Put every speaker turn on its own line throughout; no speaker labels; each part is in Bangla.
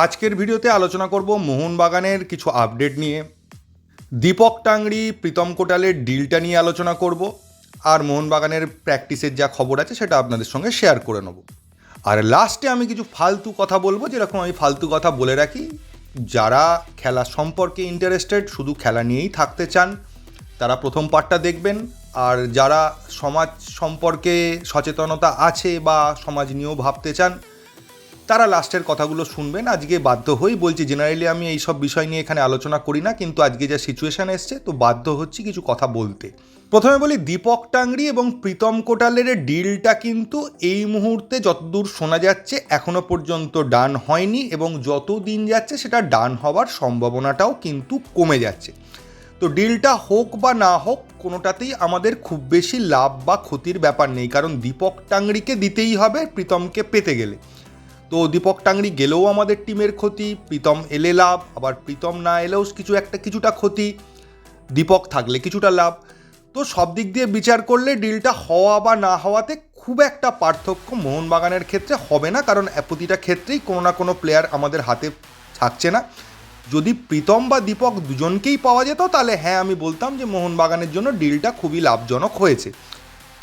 আজকের ভিডিওতে আলোচনা করব মোহনবাগানের কিছু আপডেট নিয়ে। দীপক টাংরি প্রীতম কোটালের ডিলটা নিয়ে আলোচনা করব, আর মোহনবাগানের প্র্যাকটিসের যা খবর আছে সেটা আপনাদের সঙ্গে শেয়ার করে নেব। আর লাস্টে আমি কিছু ফালতু কথা বলব, যেরকম আমি ফালতু কথা বলে রাখি, যারা খেলা সম্পর্কে ইন্টারেস্টেড শুধু খেলা নিয়েই থাকতে চান, তারা প্রথম পার্টটা দেখবেন। আর যারা সমাজ সম্পর্কে সচেতনতা আছে বা সমাজ নিয়েও ভাবতে চান তারা লাস্টের কথাগুলো শুনবেন। আজকে বাধ্য হই বলছি জেনারেলি আমি এই সব বিষয় নিয়ে এখানে আলোচনা করি না, কিন্তু আজকে যা সিচুয়েশান এসছে, তো বাধ্য হচ্ছি কিছু কথা বলতে। প্রথমে বলি, দীপক টাংরি এবং প্রীতম কোটালের ডিলটা কিন্তু এই মুহূর্তে যতদূর শোনা যাচ্ছে, এখনও পর্যন্ত ডান হয়নি এবং যত দিন যাচ্ছে, সেটা ডান হওয়ার সম্ভাবনাটাও কিন্তু কমে যাচ্ছে। তো ডিলটা হোক বা না হোক, কোনোটাতেই আমাদের খুব বেশি লাভ বা ক্ষতির ব্যাপার নেই, কারণ দীপক টাংরিকে দিতেই হবে, প্রীতমকে পেতে গেলে। তো দীপক টাংরি গেলেও আমাদের টিমের ক্ষতি, প্রীতম এলে লাভ, আবার প্রীতম না এলেও কিছু একটা, কিছুটা ক্ষতি, দীপক থাকলে কিছুটা লাভ। তো সব দিক দিয়ে বিচার করলে ডিলটা হওয়া বা না হওয়াতে খুব একটা পার্থক্য মোহনবাগানের ক্ষেত্রে হবে না, কারণ প্রতিটা ক্ষেত্রেই কোনো না কোনো প্লেয়ার আমাদের হাতে থাকছে না। যদি প্রীতম বা দীপক দুজনকেই পাওয়া যেত, তাহলে হ্যাঁ আমি বলতাম যে মোহনবাগানের জন্য ডিলটা খুবই লাভজনক হয়েছে।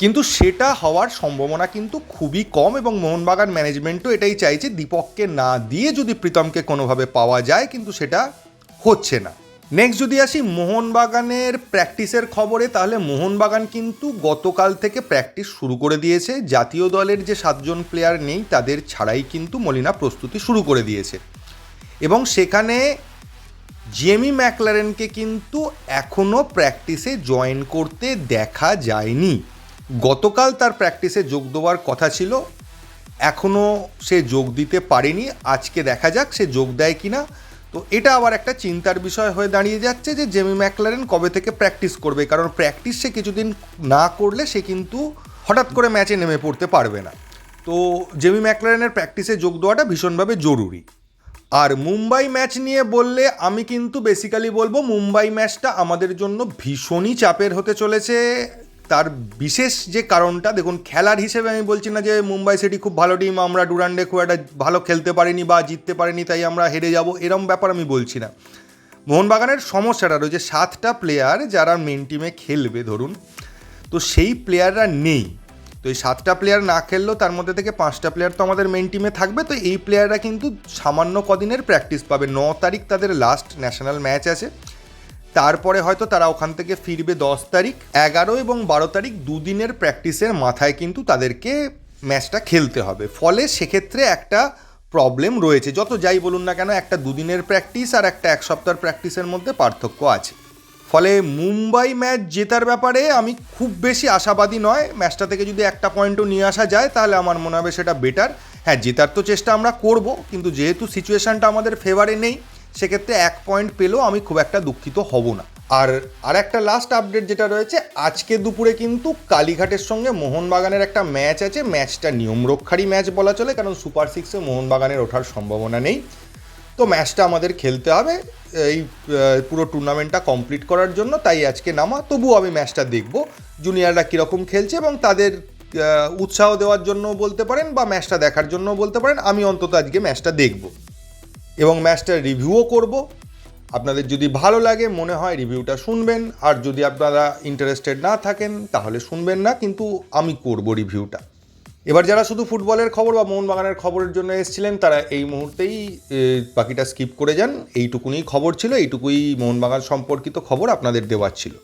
কিন্তু সেটা হওয়ার সম্ভাবনা কিন্তু খুবই কম এবং মোহনবাগান ম্যানেজমেন্টও এটাই চাইছে দীপককে না দিয়ে যদি প্রীতমকে কোনোভাবে পাওয়া যায় কিন্তু সেটা হচ্ছে না। নেক্সট যদি আসি মোহনবাগানের প্র্যাকটিসের খবরে, তাহলে মোহনবাগান কিন্তু গতকাল থেকে প্র্যাকটিস শুরু করে দিয়েছে। জাতীয় দলের যে সাতজন প্লেয়ার নেই, তাদের ছাড়াই কিন্তু মলিনা প্রস্তুতি শুরু করে দিয়েছে। এবং সেখানে জেমি ম্যাকলারেনকে কিন্তু এখনও প্র্যাকটিসে জয়েন করতে দেখা যায়নি। গতকাল তার প্র্যাকটিসে যোগ দেওয়ার কথা ছিল। এখনও সে যোগ দিতে পারেনি। আজকে দেখা যাক সে যোগ দেয় কি না তো এটা আবার একটা চিন্তার বিষয় হয়ে দাঁড়িয়ে যাচ্ছে যে জেমি ম্যাকলারেন কবে থেকে প্র্যাকটিস করবে। কারণ প্র্যাকটিস সে কিছুদিন না করলে সে কিন্তু হঠাৎ করে ম্যাচে নেমে পড়তে পারবে না। তো জেমি ম্যাকলারেনের প্র্যাকটিসে যোগ দেওয়াটা ভীষণভাবে জরুরি। আর মুম্বাই ম্যাচ নিয়ে বললে আমি কিন্তু বেসিক্যালি বলব মুম্বাই ম্যাচটা আমাদের জন্য ভীষণই চাপের হতে চলেছে। তার বিশেষ যে কারণটা, দেখুন, খেলার হিসেবে আমি বলছি না যে মুম্বাই সিটি খুব ভালো টিম, আমরা ডুরান্ডে খুব একটা ভালো খেলতে পারিনি বা জিততে পারিনি, তাই আমরা হেরে যাব, এরম ব্যাপার আমি বলছি না। মোহনবাগানের সমস্যাটা রয়েছে সাতটা প্লেয়ার যারা মেন টিমে খেলবে, ধরুন। তো সেই প্লেয়াররা নেই। তো এই সাতটা প্লেয়ার না খেললেও তার মধ্যে থেকে পাঁচটা প্লেয়ার তো আমাদের মেন টিমে থাকবে। তো এই প্লেয়াররা কিন্তু সামান্য কদিনের প্র্যাকটিস পাবে। ন তারিখ তাদের লাস্ট ন্যাশনাল ম্যাচ আছে। তারপরে হয়তো তারা ওখান থেকে ফিরবে দশ তারিখ, এগারো এবং বারো তারিখ দুদিনের প্র্যাকটিসের মাথায় কিন্তু তাদেরকে ম্যাচটা খেলতে হবে। ফলে সেক্ষেত্রে একটা প্রবলেম রয়েছে। যত যাই বলুন না কেন, একটা দুদিনের প্র্যাকটিস আর একটা এক সপ্তাহের প্র্যাকটিসের মধ্যে পার্থক্য আছে। ফলে মুম্বাই ম্যাচ জেতার ব্যাপারে আমি খুব বেশি আশাবাদী নয়। ম্যাচটা থেকে যদি একটা পয়েন্টও নিয়ে আসা যায়, তাহলে আমার মনে হবে সেটা বেটার। হ্যাঁ জেতার তো চেষ্টা আমরা করব, কিন্তু যেহেতু সিচুয়েশানটা আমাদের ফেভারে নেই সেক্ষেত্রে এক পয়েন্ট পেলেও আমি খুব একটা দুঃখিত হব না। আর আর একটা লাস্ট আপডেট যেটা রয়েছে, আজকে দুপুরে কিন্তু কালীঘাটের সঙ্গে মোহনবাগানের একটা ম্যাচ আছে। ম্যাচটা নিয়মরক্ষারই ম্যাচ বলা চলে, কারণ সুপার সিক্সে মোহনবাগানের ওঠার সম্ভাবনা নেই। তো ম্যাচটা আমাদের খেলতে হবে। এই পুরো টুর্নামেন্টটা কমপ্লিট করার জন্য, তাই আজকে নামা। তবুও আমি ম্যাচটা দেখব। জুনিয়ররা কীরকম খেলছে এবং তাদের উৎসাহ দেওয়ার জন্য বলতে পারেন বা ম্যাচটা দেখার জন্য বলতে পারেন, আমি অন্তত আজকে ম্যাচটা দেখব। এবং ম্যাচটার রিভিউও করব। আপনাদের যদি ভালো লাগে, মনে হয় রিভিউটা শুনবেন। আর যদি আপনারা ইন্টারেস্টেড না থাকেন, তাহলে শুনবেন না, কিন্তু আমি করব রিভিউটা। এবার যারা শুধু ফুটবলের খবর বা মোহনবাগানের খবরের জন্য এসেছিলেন, তারা এই মুহূর্তেই বাকিটা স্কিপ করে যান। এইটুকুনি খবর ছিল, এইটুকুই মোহনবাগান সম্পর্কিত খবর আপনাদের দেওয়ার ছিল।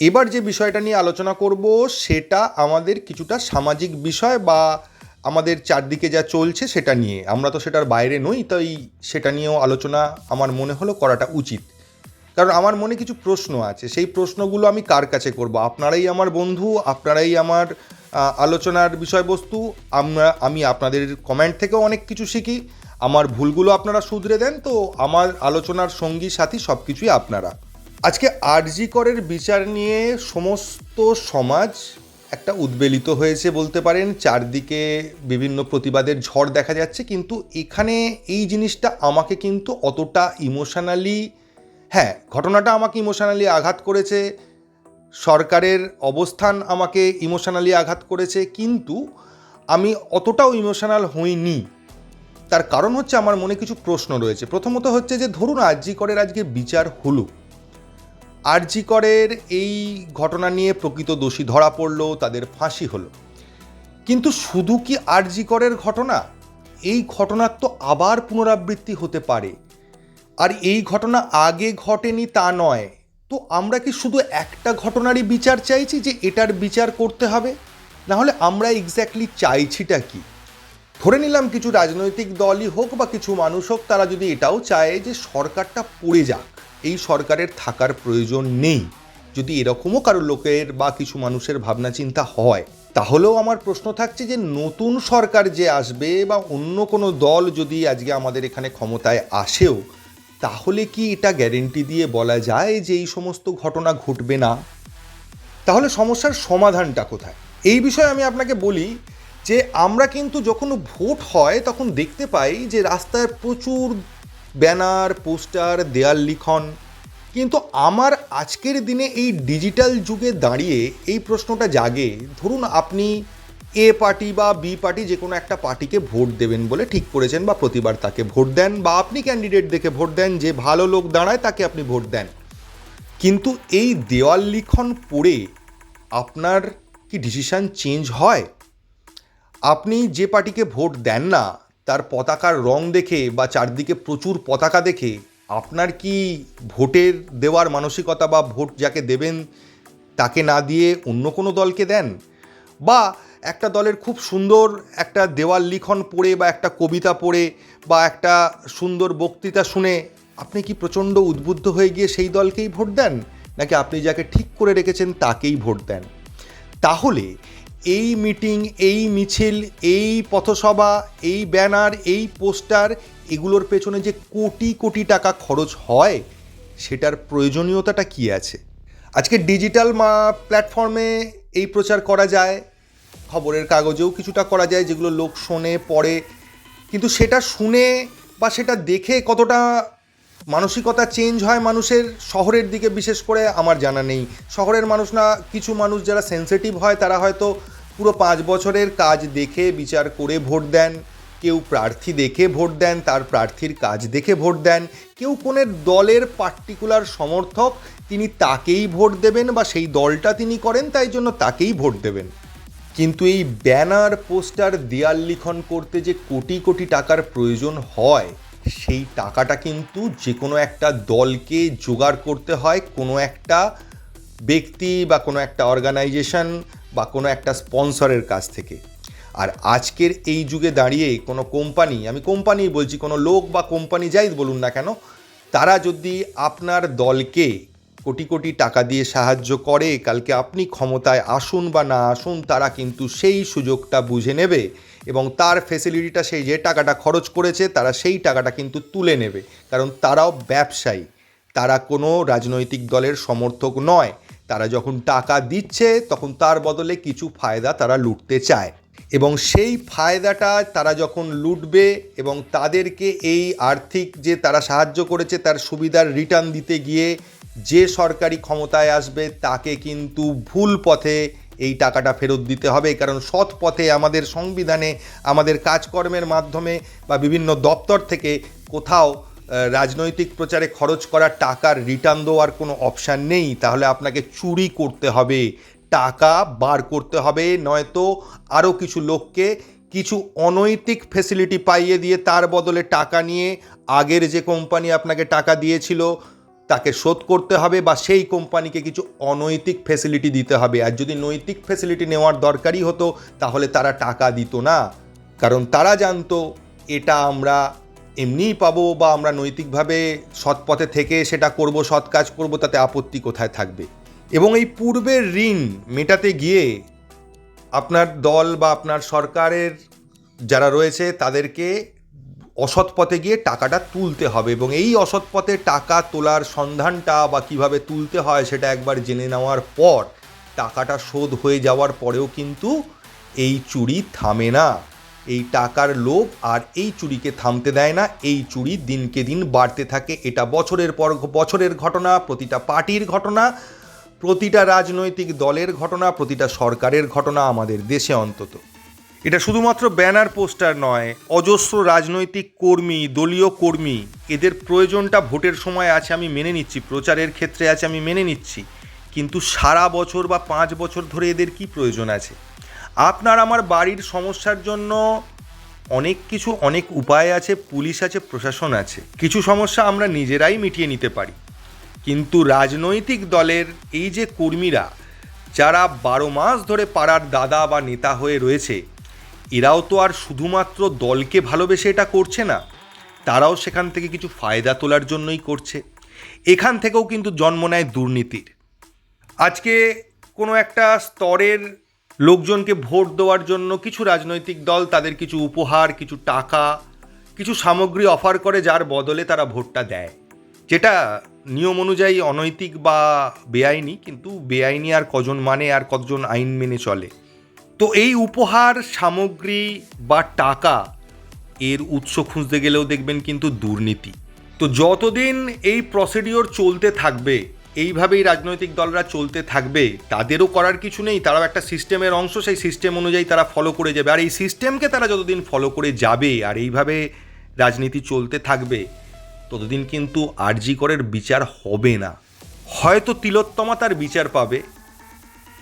এবার যে বিষয়টা নিয়ে আলোচনা করব, সেটা আমাদের কিছুটা সামাজিক বিষয় বা আমাদের চারদিকে যা চলছে সেটা নিয়ে। আমরা তো সেটার বাইরে নই, তাই সেটা নিয়েও আলোচনা আমার মনে হলো করাটা উচিত। কারণ আমার মনে কিছু প্রশ্ন আছে, সেই প্রশ্নগুলো আমি কার কাছে করব? আপনারাই আমার বন্ধু, আপনারাই আমার আলোচনার বিষয়বস্তু, আমরা, আমি আপনাদের কমেন্ট থেকেও অনেক কিছু শিখি। আমার ভুলগুলো আপনারা শুধরে দেন, তো আমার আলোচনার সঙ্গী, সাথী সব কিছুই আপনারা। আজকে আরজি করের বিচার নিয়ে সমস্ত সমাজ একটা উদ্বেলিত হয়েছে বলতে পারেন, চারদিকে বিভিন্ন প্রতিবাদের ঝড় দেখা যাচ্ছে, কিন্তু এখানে এই জিনিসটা আমাকে কিন্তু অতটা ইমোশনালি হ্যাঁ ঘটনাটা আমাকে ইমোশনালি আঘাত করেছে, সরকারের অবস্থান আমাকে ইমোশনালি আঘাত করেছে, কিন্তু আমি অতটাও ইমোশনাল হইনি। তার কারণ হচ্ছে আমার মনে কিছু প্রশ্ন রয়েছে। প্রথমত হচ্ছে যে, ধরুন আরজি করের আজকে বিচার হলো। আরজি করের এই ঘটনা নিয়ে প্রকৃত দোষী ধরা পড়ল, তাদের ফাঁসি হলো। কিন্তু শুধু কি আরজি করের ঘটনা? এই ঘটনার তো আবার পুনরাবৃত্তি হতে পারে। আর এই ঘটনা আগে ঘটেনি তা নয়। তো আমরা কি শুধু একটা ঘটনারই বিচার চাইছি যে এটার বিচার করতে হবে? না হলে আমরা এক্স্যাক্টলি চাইছিটা কি? ধরে নিলাম কিছু রাজনৈতিক দলই হোক বা কিছু মানুষ হোক, তারা যদি এটাও চায় যে সরকারটা পড়ে যাক। এই সরকারের থাকার প্রয়োজন নেই। যদি এরকমও কারও লোকের বা কিছু মানুষের ভাবনা চিন্তা হয়, তাহলেও আমার প্রশ্ন থাকছে যে নতুন সরকার যে আসবে বা অন্য কোনো দল যদি আজকে আমাদের এখানে ক্ষমতায় আসেও, তাহলে কি এটা গ্যারেন্টি দিয়ে বলা যায় যে এই সমস্ত ঘটনা ঘটবে না? তাহলে সমস্যার সমাধানটা কোথায়? এই বিষয়ে আমি আপনাকে বলি যে আমরা কিন্তু যখন ভোট হয়, তখন দেখতে পাই যে রাস্তায় প্রচুর ব্যানার, পোস্টার, দেয়াল লিখন। কিন্তু আমার আজকের দিনে এই ডিজিটাল যুগে দাঁড়িয়ে এই প্রশ্নটা জাগে। ধরুন আপনি এ পার্টি বা বি পার্টি যে কোনো একটা পার্টিকে ভোট দেবেন বলে ঠিক করেছেন বা প্রতিবার তাকে ভোট দেন বা আপনি ক্যান্ডিডেট দেখে ভোট দেন, যে ভালো লোক দাঁড়ায় তাকে আপনি ভোট দেন। কিন্তু এই দেওয়াল লিখন পড়ে আপনার কি ডিসিশন চেঞ্জ হয়? আপনি যে পার্টিকে ভোট দেন না তার পতাকার রং দেখে বা চারদিকে প্রচুর পতাকা দেখে আপনার কি ভোটের দেওয়ার মানসিকতা বা ভোট যাকে দেবেন তাকে না দিয়ে অন্য কোনো দলকে দেন? বা একটা দলের খুব সুন্দর একটা দেওয়াল লিখন পড়ে বা একটা কবিতা পড়ে বা একটা সুন্দর বক্তৃতা শুনে আপনি কি প্রচণ্ড উদ্বুদ্ধ হয়ে গিয়ে সেই দলকেই ভোট দেন? নাকি আপনি যাকে ঠিক করে রেখেছেন তাকেই ভোট দেন? তাহলে এই মিটিং, এই মিছিল, এই পথসভা, এই ব্যানার, এই পোস্টার, এগুলোর পেছনে যে কোটি কোটি টাকা খরচ হয়, সেটার প্রয়োজনীয়তাটা কি আছে? আজকে ডিজিটাল প্ল্যাটফর্মে এই প্রচার করা যায়, খবরের কাগজেও কিছুটা করা যায়, যেগুলো লোক শোনে, পড়ে, কিন্তু সেটা শুনে বা সেটা দেখে কতটা মানসিকতা চেঞ্জ হয় মানুষের শহরের দিকে, বিশেষ করে আমার জানা নেই। শহরের মানুষ না, কিছু মানুষ যারা সেন্সিটিভ হয়, তারা হয়তো পুরো পাঁচ বছরের কাজ দেখে বিচার করে ভোট দেন। কেউ প্রার্থী দেখে ভোট দেন, তার প্রার্থীর কাজ দেখে ভোট দেন। কেউ কোন দলের পার্টিকুলার সমর্থক, তিনি তাকেই ভোট দেবেন বা সেই দলটা তিনি করেন, তাই জন্য তাকেই ভোট দেবেন। কিন্তু এই ব্যানার, পোস্টার, দেয়াল লিখন করতে যে কোটি কোটি টাকার প্রয়োজন হয়, সেই টাকাটা কিন্তু যে কোনো একটা দলকে জোগাড় করতে হয়, কোনো একটা ব্যক্তি বা কোনো একটা অর্গানাইজেশন বা কোনো একটা স্পন্সরের কাছ থেকে। আর আজকের এই যুগে দাঁড়িয়ে কোনো কোম্পানি আমি কোম্পানি বলছি, কোনো লোক বা কোম্পানি যাই বলুন না কেন, তারা যদি আপনার দলকে কোটি কোটি টাকা দিয়ে সাহায্য করে, কালকে আপনি ক্ষমতায় আসুন বা না আসুন, তারা কিন্তু সেই সুযোগটা বুঝে নেবে এবং তার ফেসিলিটিটা সেই যে টাকাটা খরচ করেছে, তারা সেই টাকাটা কিন্তু তুলে নেবে। কারণ তারাও ব্যবসায়ী, তারা কোনো রাজনৈতিক দলের সমর্থক নয়। তারা যখন টাকা দিচ্ছে, তখন তার বদলে কিছু ফায়দা তারা লুটতে চায়। এবং সেই ফায়দাটা তারা যখন লুটবে এবং তাদেরকে এই আর্থিক যে তারা সাহায্য করেছে, তার সুবিধার রিটার্ন দিতে গিয়ে যে সরকারি ক্ষমতায় আসবে, তাকে কিন্তু ভুল পথে এই টাকাটা ফেরত দিতে হবে। কারণ সৎ পথে আমাদের সংবিধানে, আমাদের কাজকর্মের মাধ্যমে বা বিভিন্ন দপ্তর থেকে কোথাও রাজনৈতিক প্রচারে খরচ করা টাকার রিটার্ন দেওয়ার কোনো অপশান নেই, তাহলে আপনাকে চুরি করতে হবে, টাকা বার করতে হবে, নয়তো আরও কিছু লোককে কিছু অনৈতিক ফেসিলিটি পাইয়ে দিয়ে তার বদলে টাকা নিয়ে আগের যে কোম্পানি আপনাকে টাকা দিয়েছিল, তাকে শোধ করতে হবে বা সেই কোম্পানিকে কিছু অনৈতিক ফেসিলিটি দিতে হবে। আর যদি নৈতিক ফেসিলিটি নেওয়ার দরকারই হতো, তাহলে তারা টাকা দিত না। কারণ তারা জানতো, এটা আমরা এমনিই পাবো বা আমরা নৈতিকভাবে সৎ পথে থেকে সেটা করব, সৎ কাজ করব, তাতে আপত্তি কোথায় থাকবে? এবং এই পূর্বের ঋণ মেটাতে গিয়ে আপনার দল বা আপনার সরকারের যারা রয়েছে, তাদেরকে অসৎ পথে গিয়ে টাকাটা তুলতে হবে এবং এই অসৎ পথে টাকা তোলার সন্ধানটা বা কীভাবে তুলতে হয় সেটা একবার জেনে নেওয়ার পর টাকাটা শোধ হয়ে যাওয়ার পরেও কিন্তু এই চুরি থামে না। এই টাকার লোভ আর এই চুরিকে থামতে দেয় না। এই চুরি দিনকে দিন বাড়তে থাকে। এটা বছরের পর বছরের ঘটনা, প্রতিটা পার্টির ঘটনা, প্রতিটা রাজনৈতিক দলের ঘটনা, প্রতিটা সরকারের ঘটনা আমাদের দেশে অন্তত। এটা শুধুমাত্র ব্যানার পোস্টার নয়, অজস্র রাজনৈতিক কর্মী, দলীয় কর্মী, এদের প্রয়োজনটা ভোটের সময় আছে আমি মেনে নিচ্ছি, প্রচারের ক্ষেত্রে আছে আমি মেনে নিচ্ছি। কিন্তু সারা বছর বা পাঁচ বছর ধরে এদের কি প্রয়োজন আছে? আপনার আমার বাড়ির সমস্যার জন্য অনেক কিছু, অনেক উপায় আছে, পুলিশ আছে, প্রশাসন আছে। কিছু সমস্যা আমরা নিজেরাই মিটিয়ে নিতে পারি। কিন্তু রাজনৈতিক দলের এই যে কর্মীরা, যারা বারো মাস ধরে পাড়ার দাদা বা নেতা হয়ে রয়েছে, এরাও তো আর শুধুমাত্র দলকে ভালোবেসে এটা করছে না, তারাও সেখান থেকে কিছু ফায়দা তোলার জন্যই করছে। এখান থেকেও কিন্তু জন্ম নেয় দুর্নীতির। আজকে কোনো একটা স্তরের লোকজনকে ভোট দেওয়ার জন্য কিছু রাজনৈতিক দল তাদের কিছু উপহার, কিছু টাকা, কিছু সামগ্রী অফার করে যার বদলে তারা ভোটটা দেয়। যেটা নিয়ম অনুযায়ী অনৈতিক বা বেআইনি, কিন্তু বেআইনি আর কজন মানে আর কতজন আইন মেনে চলে। তো এই উপহার, সামগ্রী বা টাকা এর উৎস খুঁজতে গেলেও দেখবেন কিন্তু দুর্নীতি। তো যতদিন এই প্রসিডিওর চলতে থাকবে এইভাবেই রাজনৈতিক দলরা চলতে থাকবে, তাদেরও করার কিছু নেই, তারাও একটা সিস্টেমের অংশ, সেই সিস্টেম অনুযায়ী তারা ফলো করে যাবে। আর এই সিস্টেমকে তারা যতদিন ফলো করে যাবে, আর এইভাবে রাজনীতি চলতে থাকবে, ততদিন কিন্তু আরজি করের বিচার হবে না। হয়তো তিলোত্তমা তার বিচার পাবে,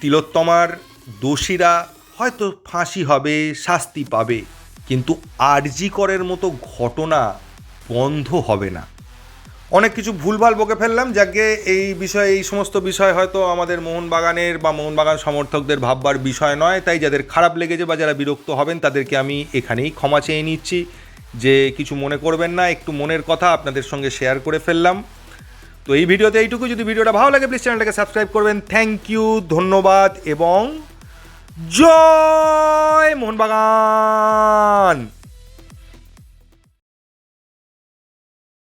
তিলোত্তমার দোষীরা হয়তো ফাঁসি হবে, শাস্তি পাবে, কিন্তু আরজি করের মতো ঘটনা বন্ধ হবে না। অনেক কিছু ভুলভাল বকে ফেললাম, যাকে এই বিষয়ে, এই সমস্ত বিষয় হয়তো আমাদের মোহনবাগানের বা মোহনবাগান সমর্থকদের ভাববার বিষয় নয়। তাই যাদের খারাপ লেগেছে বা যারা বিরক্ত হবেন, তাদেরকে আমি এখানেই ক্ষমা চেয়ে নিচ্ছি। যে কিছু মনে করবেন না, একটু মনের কথা আপনাদের সঙ্গে শেয়ার করে ফেললাম। তো এই ভিডিওতে এইটুকু যদি ভিডিওটা ভালো লাগে প্লিজ চ্যানেলটাকে সাবস্ক্রাইব করবেন। থ্যাংক ইউ ধন্যবাদ এবং জয় মোহনবাগান!